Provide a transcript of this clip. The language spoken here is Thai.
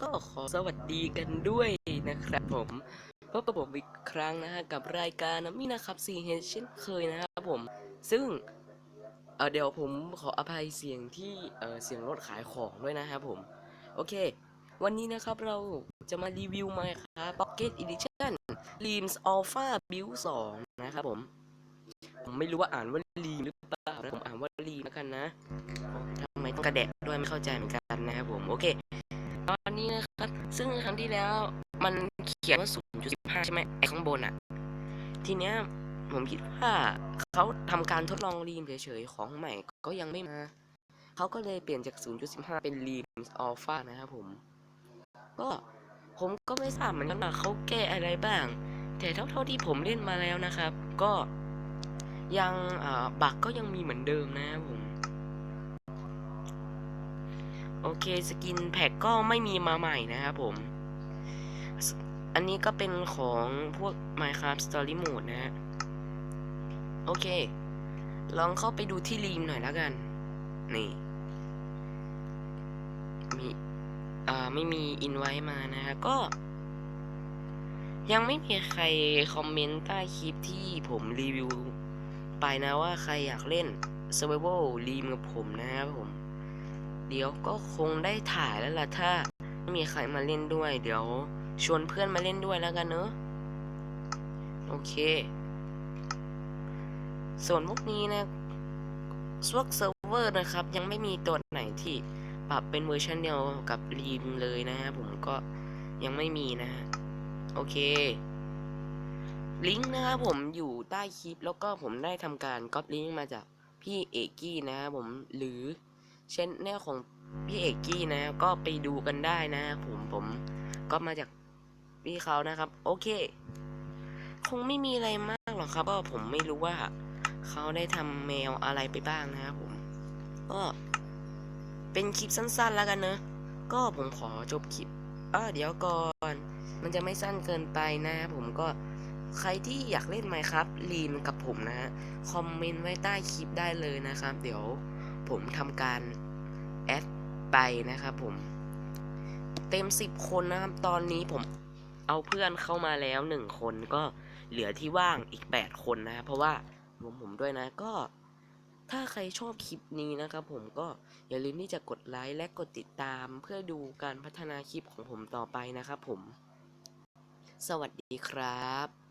ก็ขอสวัสดีกันด้วยนะครับผมพบกับผมอีกครั้งนะฮะกับรายการนะมี่นะครับซีเฮเช่นเคยนะครับผม ซึ่งเเดี๋ยวผมขออภัยเสียงที่เเสียงรถขายของด้วยนะครับผม โอเค วันนี้นะครับเราจะมารีวิว Minecraft Pocket Edition Dreams Alpha Build 2 นะครับผมผมไม่รู้ว่าอ่านว่ารีหรือเปล่านะผมอ่านว่ารีแล้วกันนะทำไมต้องกระแดะด้วยไม่เข้าใจเหมือนกันนะครับผม โอเค นี้นะครับ ซึ่งครั้งที่แล้วมันเขียนว่า 0.15 ใช่ไหมไอ้ข้างบนอะทีเนี้ยผมคิดว่าเขาทำการทดลองรีมเฉยๆ ของใหม่ก็ยังไม่มา เขาก็เลยเปลี่ยนจาก 0.15 เป็นรีมอัลฟานะครับผม ก็ผมก็ไม่ทราบเหมือนกันว่าเขาแก้อะไรบ้าง แต่เท่าๆที่ผมเล่นมาแล้วนะครับ ก็ยังบักก็ยังมีเหมือนเดิมนะครับผม โอเคสกินแพ็กก็ไม่มีมาใหม่นะครับผม อันนี้ก็เป็นของพวก Minecraft Story Mode นะฮะ โอเค ลองเข้าไปดูที่รีมหน่อยแล้วกัน นี่ มี อ่า ไม่มีอินไว้มานะฮะ ก็ ยังไม่มีใครคอมเมนต์ใต้คลิปที่ผมรีวิว ไปนะว่าใครอยากเล่น Survival รีมกับผมนะครับผม เดี๋ยวก็คงได้ถ่ายแล้วล่ะถ้าไม่มีใครมาเล่นด้วย เดี๋ยวชวนเพื่อนมาเล่นด้วยแล้วกันเนอะโอเค ส่วนพวกนี้นะสวกเซิร์ฟเวอร์นะครับ ยังไม่มีตัวไหนที่ปรับเป็นเวอร์ชันเดียวกับรีมเลยนะฮะผมก็ยังไม่มีนะฮะโอเค ลิงก์นะครับผมอยู่ใต้คลิปแล้วก็ผมได้ทำการก๊อปลิงก์มาจากพี่เอกกี้นะครับผมหรือ เช่นแนวของพี่เอกกี้นะ ก็ไปดูกันได้นะผมผมก็มาจากพี่เขานะครับ โอเค คงไม่มีอะไรมากหรอกครับก็ผมไม่รู้ว่าเขาได้ทำแมวอะไรไปบ้างนะครับผม ก็เป็นคลิปสั้นๆแล้วกันเนอะก็ผมขอจบคลิปอ่าเดี๋ยวก่อน มันจะไม่สั้นเกินไปนะครับผมก็ใครที่อยากเล่นไหมครับลีนกับผมนะฮะ คอมเมนต์ไว้ใต้คลิปได้เลยนะครับ เดี๋ยวผมทำการ ไปนะครับผม เต็ม10คนนะครับ ตอนนี้ผมเอาเพื่อนเข้ามาแล้ว1คนก็เหลือที่ว่างอีก8คนนะครับเพราะว่ารวมผมด้วยนะก็ ถ้าใครชอบคลิปนี้นะครับผมก็อย่าลืมที่จะกดไลค์และกดติดตาม เพื่อดูการพัฒนาคลิปของผมต่อไปนะครับผม สวัสดีครับ